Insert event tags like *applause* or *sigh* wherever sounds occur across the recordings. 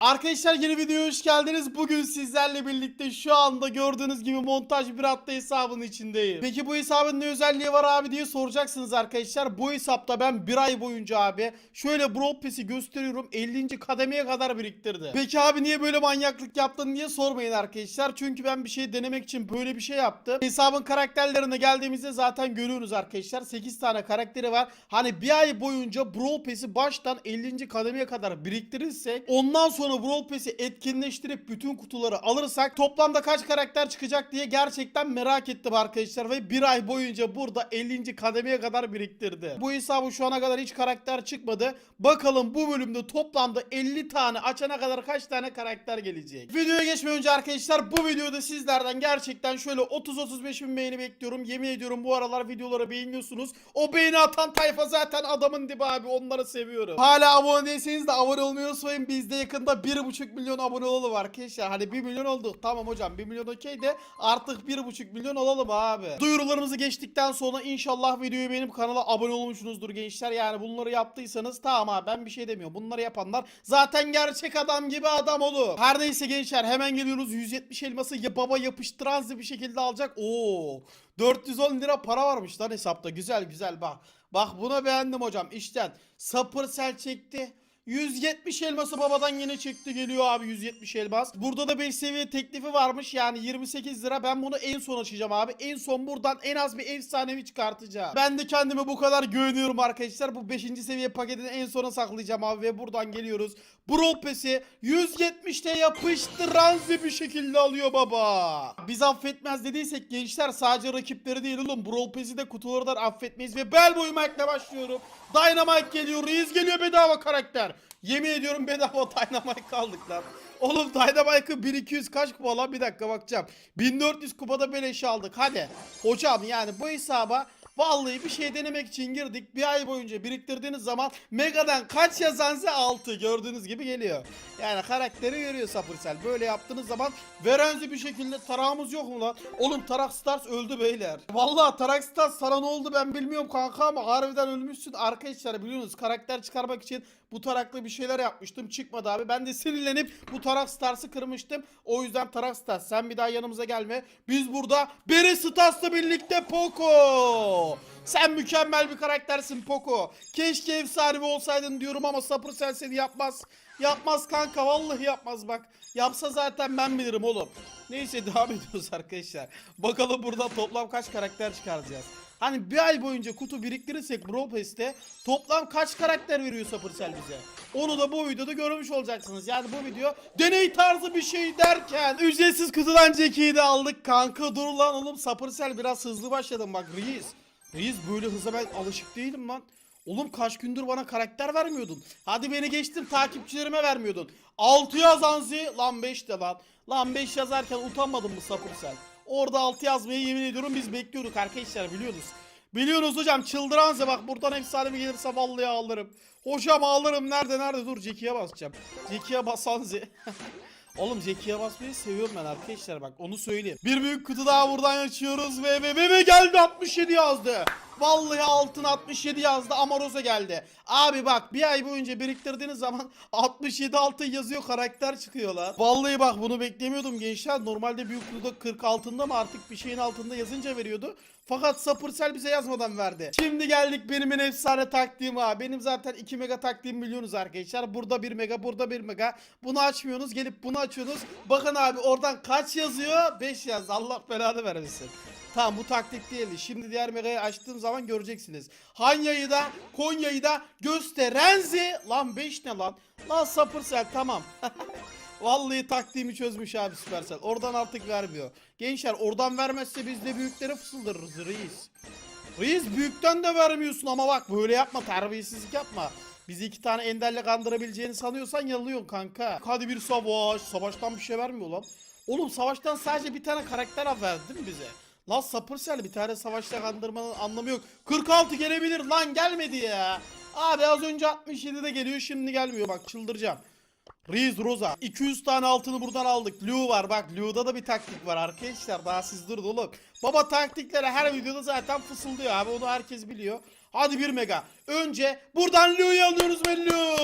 Arkadaşlar yeni videoya hoş geldiniz. Bugün sizlerle birlikte şu anda gördüğünüz gibi montaj bir hatta hesabın içindeyim. Peki bu hesabın ne özelliği var abi diye soracaksınız arkadaşlar. Bu hesapta ben bir ay boyunca abi şöyle Pass'i gösteriyorum 50. kademeye kadar biriktirdi. Peki abi niye böyle manyaklık yaptın diye sormayın arkadaşlar. Çünkü ben bir şey denemek için böyle bir şey yaptım. Hesabın karakterlerine geldiğimizde zaten görüyoruz arkadaşlar. 8 tane karakteri var. Hani bir ay boyunca Pass'i baştan 50. kademeye kadar biriktirirsek ondan sonra Brawl Pass'i etkinleştirip bütün kutuları alırsak toplamda kaç karakter çıkacak diye gerçekten merak ettim arkadaşlar ve bir ay boyunca burada 50. kademeye kadar biriktirdi. Bu hesabı şu ana kadar hiç karakter çıkmadı. Bakalım bu bölümde toplamda 50 tane açana kadar kaç tane karakter gelecek. Videoya geçmeden önce arkadaşlar bu videoda sizlerden gerçekten şöyle 30-35 bin beğeni bekliyorum. Yemin ediyorum bu aralar videoları beğeniyorsunuz. O beğeni atan tayfa zaten adamın dibi abi onları seviyorum. Hala abone değilseniz de abone olmayı unutmayın. Bizde yakında 1.5 milyon abone olalım arkadaşlar. Hani 1 milyon olduk. Tamam hocam 1 milyon okey de artık 1.5 milyon olalım abi. Duyurularımızı geçtikten sonra inşallah videoyu benim kanala abone olmuşsunuzdur gençler. Yani bunları yaptıysanız tamam abi ben bir şey demiyorum. Bunları yapanlar zaten gerçek adam gibi adam olur. Her neyse gençler hemen geliyoruz. 170 elması ya baba yapıştıran bir şekilde alacak. Oo. 410 lira para varmış lan hesapta. Güzel güzel bak. Bak buna beğendim hocam. İşten sapır sel çekti. 170 elması babadan yine çekti geliyor abi 170 elmas. Burada da 5 seviye teklifi varmış yani 28 lira. Ben bunu en son açacağım abi. En son buradan en az bir efsanevi çıkartacağım. Ben de kendime bu kadar güveniyorum arkadaşlar. Bu 5. seviye paketini en sona saklayacağım abi ve buradan geliyoruz. Brawl Pass'i 170'te yapıştıran bir şekilde alıyor baba. Biz affetmez dediysek gençler sadece rakipleri değil oğlum. Brawl Pass'i de kutulardan affetmeyiz ve bel boyu Mike'le başlıyorum. Dynamite geliyor, Reis geliyor bedava karakter. Yemin ediyorum bedava *laughs* Dynamite kaldık lan. Oğlum Dynamite'ı 1200 kaç kupa lan bir dakika bakacağım. 1400 kupada beleş aldık hadi. Hocam yani bu hesaba Vallahi bir şey denemek için girdik. Bir ay boyunca biriktirdiğiniz zaman Mega'dan kaç yazansa 6 gördüğünüz gibi geliyor. Yani karakteri görüyor Sapırsel. Böyle yaptığınız zaman Verenzi bir şekilde tarağımız yok mu lan? Oğlum Tarak Stars öldü beyler. Vallahi Tarak Stars sana ne oldu ben bilmiyorum kanka ama harbiden ölmüşsün. Arkadaşlar biliyorsunuz karakter çıkarmak için bu tarakla bir şeyler yapmıştım. Çıkmadı abi. Ben de sinirlenip bu Tarak Stars'ı kırmıştım. O yüzden Tarak Stars sen bir daha yanımıza gelme. Biz burada Beri Stars'la birlikte Poco. Sen mükemmel bir karaktersin Poco. Keşke efsanevi olsaydın diyorum ama Sapır sen seni yapmaz. Yapmaz kanka vallahi yapmaz bak. Yapsa zaten ben bilirim oğlum. Neyse *laughs* devam ediyoruz arkadaşlar. Bakalım burada toplam kaç karakter çıkaracağız. Hani bir ay boyunca kutu biriktirirsek Brawl toplam kaç karakter veriyor Sapırsel bize? Onu da bu videoda görmüş olacaksınız. Yani bu video deney tarzı bir şey derken ücretsiz kutudan Jackie'yi de aldık kanka. Dur lan oğlum Sapırsel biraz hızlı başladım bak Reis. Reis böyle hıza ben alışık değilim lan. Oğlum kaç gündür bana karakter vermiyordun. Hadi beni geçtim takipçilerime vermiyordun. 6 yaz Anzi. Lan 5 de lan. Lan 5 yazarken utanmadın mı sapır sen? Orada 6 yazmayı yemin ediyorum biz bekliyorduk arkadaşlar biliyorsunuz. Biliyorsunuz hocam çıldıranze bak buradan efsane gelirse vallahi ağlarım. Hocam ağlarım nerede nerede dur Jackie'ye basacağım. Jackie'ye basanze. *laughs* Oğlum Jackie'ye basmayı seviyorum ben arkadaşlar bak onu söyleyeyim. Bir büyük kutu daha buradan açıyoruz ve ve ve, ve geldi 67 yazdı. Vallahi altın 67 yazdı Amarosa geldi. Abi bak bir ay boyunca biriktirdiğiniz zaman *laughs* 67 altın yazıyor karakter çıkıyorlar. Vallahi bak bunu beklemiyordum gençler. Normalde büyük kutuda 40 altında mı artık bir şeyin altında yazınca veriyordu. Fakat Sapırsel bize yazmadan verdi. Şimdi geldik benim en efsane taktiğim ha. Benim zaten 2 mega taktiğim biliyorsunuz arkadaşlar. Burada 1 mega, burada 1 mega. Bunu açmıyorsunuz, gelip bunu açıyorsunuz. Bakın abi oradan kaç yazıyor? 5 yaz. Allah belanı vermesin. Tamam bu taktik değildi. Şimdi diğer megayı açtığım zaman göreceksiniz. Hanya'yı da Konya'yı da gösterenzi. Lan 5 ne lan? Lan Sapırsel tamam. *laughs* Vallahi taktiğimi çözmüş abi Supercell. Oradan artık vermiyor. Gençler oradan vermezse biz de büyüklere fısıldırırız reis. Reis büyükten de vermiyorsun ama bak böyle yapma terbiyesizlik yapma. Bizi iki tane enderle kandırabileceğini sanıyorsan yanılıyorsun kanka. Hadi bir savaş. Savaştan bir şey vermiyor lan. Oğlum savaştan sadece bir tane karakter verdi mi bize? Lan Sapırsel bir tane savaşta kandırmanın anlamı yok. 46 gelebilir lan gelmedi ya. Abi az önce 67'de geliyor şimdi gelmiyor bak çıldıracağım. Reis Rosa. 200 tane altını buradan aldık. Lu var bak Lu'da da bir taktik var arkadaşlar. Daha siz durun oğlum. Baba taktikleri her videoda zaten fısıldıyor abi. Onu herkes biliyor. Hadi bir mega. Önce buradan Lu'yu alıyoruz ve Lu.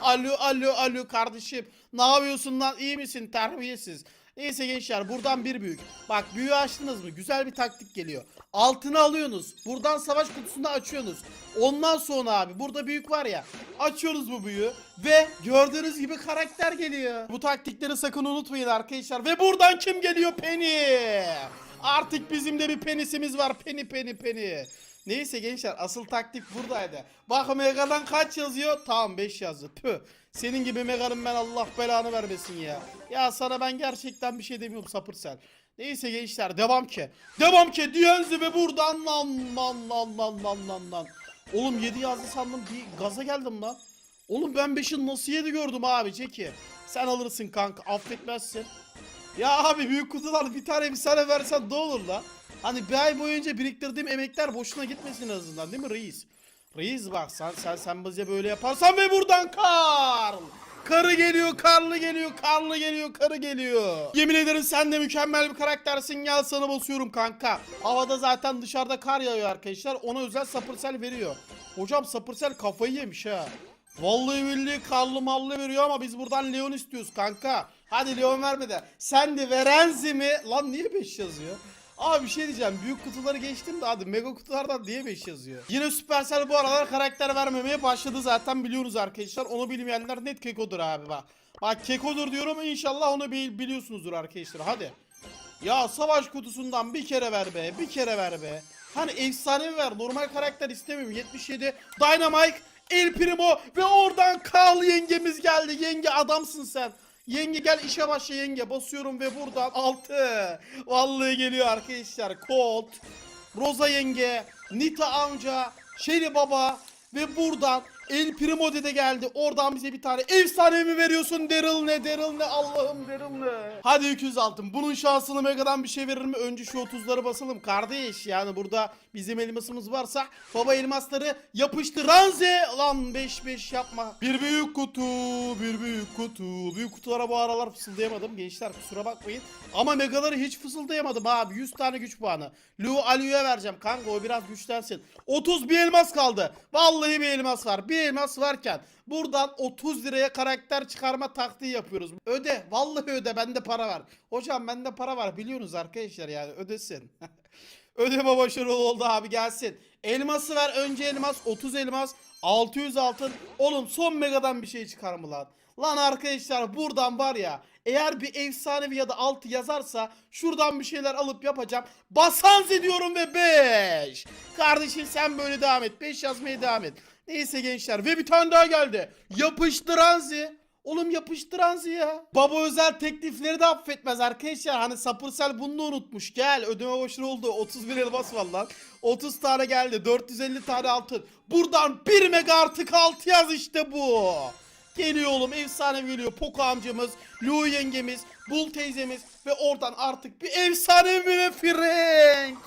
Alo alo alo kardeşim. Ne yapıyorsun lan? İyi misin? Terbiyesiz. Neyse gençler buradan bir büyük. Bak büyüğü açtınız mı? Güzel bir taktik geliyor. Altını alıyorsunuz. Buradan savaş kutusunu açıyorsunuz. Ondan sonra abi burada büyük var ya. Açıyoruz bu büyüğü. Ve gördüğünüz gibi karakter geliyor. Bu taktikleri sakın unutmayın arkadaşlar. Ve buradan kim geliyor? Penny. Artık bizim de bir penisimiz var. Penny penny penny. Neyse gençler asıl taktik buradaydı. Bak Mega'dan kaç yazıyor? Tamam 5 yazdı. Püh. Senin gibi Mega'nın ben Allah belanı vermesin ya. Ya sana ben gerçekten bir şey demiyorum sapırsel. Neyse gençler devam ki. Devam ki Diyenzi ve buradan lan lan lan lan lan lan lan. Oğlum 7 yazdı sandım bir gaza geldim lan. Oğlum ben 5'in nasıl 7 gördüm abi Ceki. Sen alırsın kanka affetmezsin. Ya abi büyük kutular bir tane bir sana versen ne olur la? Hani bir ay boyunca biriktirdiğim emekler boşuna gitmesin azından değil mi reis? Reis bak sen sen sen bize böyle yaparsan ve buradan kar. Karı geliyor, karlı geliyor, karlı geliyor, karı geliyor. Yemin ederim sen de mükemmel bir karaktersin. Gel sana basıyorum kanka. Havada zaten dışarıda kar yağıyor arkadaşlar. Ona özel sapırsel veriyor. Hocam sapırsel kafayı yemiş ha. Vallahi billahi karlı mallı veriyor ama biz buradan Leon istiyoruz kanka. Hadi Leon verme de. Sen de Verenzi mi? Lan niye 5 yazıyor? Abi bir şey diyeceğim. Büyük kutuları geçtim de hadi mega kutulardan diye 5 yazıyor. Yine Supercell bu aralar karakter vermemeye başladı zaten biliyoruz arkadaşlar. Onu bilmeyenler net kekodur abi bak. Bak kekodur diyorum inşallah onu bil- biliyorsunuzdur arkadaşlar hadi. Ya savaş kutusundan bir kere ver be bir kere ver be. Hani efsanevi ver normal karakter istemiyorum 77 Dynamite El Primo ve oradan Kal yengemiz geldi yenge adamsın sen. Yenge gel işe başla yenge. Basıyorum ve buradan 6 Vallahi geliyor arkadaşlar. Colt Rosa yenge Nita amca Shelly baba ve buradan El Primo dede geldi. Oradan bize bir tane efsane mi veriyorsun? Daryl ne? Daryl ne? Allah'ım Daryl ne? Hadi 200 altın. Bunun şansını Mega'dan bir şey verir mi? Önce şu 30'ları basalım. Kardeş yani burada bizim elmasımız varsa baba elmasları yapıştı. Ranze lan 5-5 yapma. Bir büyük kutu, bir büyük kutu. Büyük kutulara bu aralar fısıldayamadım. Gençler kusura bakmayın. Ama Mega'ları hiç fısıldayamadım abi. 100 tane güç puanı. Lu Aliu'ya vereceğim kanka o biraz güçlensin. 30 bir elmas kaldı. Vallahi bir elmas var. Bir elmas varken buradan 30 liraya karakter çıkarma taktiği yapıyoruz. Öde. Vallahi öde. Bende para var. Hocam bende para var. Biliyorsunuz arkadaşlar yani ödesin. *laughs* Ödeme başarılı oldu abi gelsin. Elması ver önce elmas 30 elmas 600 altın. Oğlum son megadan bir şey çıkar mı lan? Lan arkadaşlar buradan var ya eğer bir efsanevi ya da altı yazarsa şuradan bir şeyler alıp yapacağım. Basanz ediyorum ve 5. Kardeşim sen böyle devam et. 5 yazmaya devam et. Neyse gençler ve bir tane daha geldi. Yapıştıranzi. Oğlum yapıştıranzi ya. Baba özel teklifleri de affetmez arkadaşlar. Hani Sapırsel bunu da unutmuş. Gel ödeme boşuna oldu. 31 elmas var lan. 30 tane geldi. 450 tane altın. Buradan 1 mega artık 6 yaz işte bu. Geliyor oğlum efsane geliyor. Poco amcamız, Lu yengemiz, Bul teyzemiz ve oradan artık bir efsane ve Frank.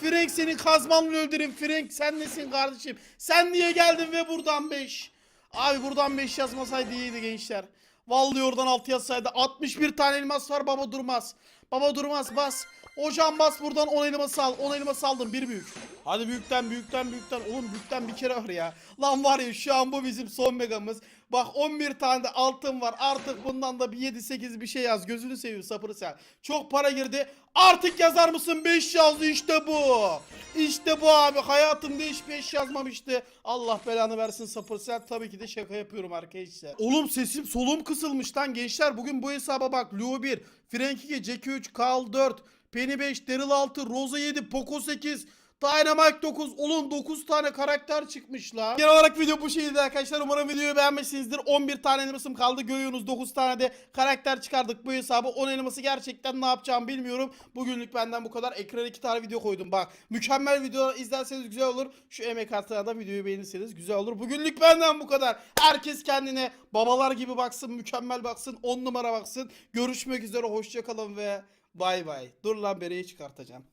Frank senin kazmanla öldürün. Frank sen nesin kardeşim? Sen niye geldin ve buradan 5? Abi buradan 5 yazmasaydı iyiydi gençler. Vallahi oradan 6 yazsaydı 61 tane elmas var baba durmaz. Baba durmaz bas. Hocam bas buradan 10 elmas al. 10 elmas aldım bir büyük. Hadi büyükten büyükten büyükten. Oğlum büyükten bir kere var ya. Lan var ya şu an bu bizim son megamız. Bak 11 tane de altın var. Artık bundan da bir 7-8 bir şey yaz. Gözünü seveyim sapırı sen. Çok para girdi. Artık yazar mısın? 5 yazdı işte bu. İşte bu abi. Hayatımda hiç 5 yazmamıştı. Allah belanı versin sapır sen. Tabii ki de şaka yapıyorum arkadaşlar. Oğlum sesim solum kısılmış lan gençler. Bugün bu hesaba bak. Leo 1, Frank 2, Jackie 3, Carl 4, Penny 5, Daryl 6, Rosa 7, Poco 8, Dynamite 9. Oğlum 9 tane karakter çıkmış la. Genel olarak video bu şeydi arkadaşlar. Umarım videoyu beğenmişsinizdir. 11 tane elmasım kaldı. Görüyorsunuz 9 tane de karakter çıkardık bu hesabı. 10 elması gerçekten ne yapacağımı bilmiyorum. Bugünlük benden bu kadar. Ekrana 2 tane video koydum. Bak mükemmel video izlerseniz güzel olur. Şu emek altına da videoyu beğenirseniz güzel olur. Bugünlük benden bu kadar. Herkes kendine babalar gibi baksın. Mükemmel baksın. 10 numara baksın. Görüşmek üzere. Hoşçakalın ve bay bay. Dur lan bereyi çıkartacağım.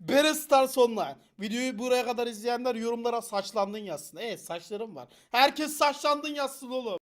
Bere Star Online. Videoyu buraya kadar izleyenler yorumlara saçlandın yazsın. Evet saçlarım var. Herkes saçlandın yazsın oğlum.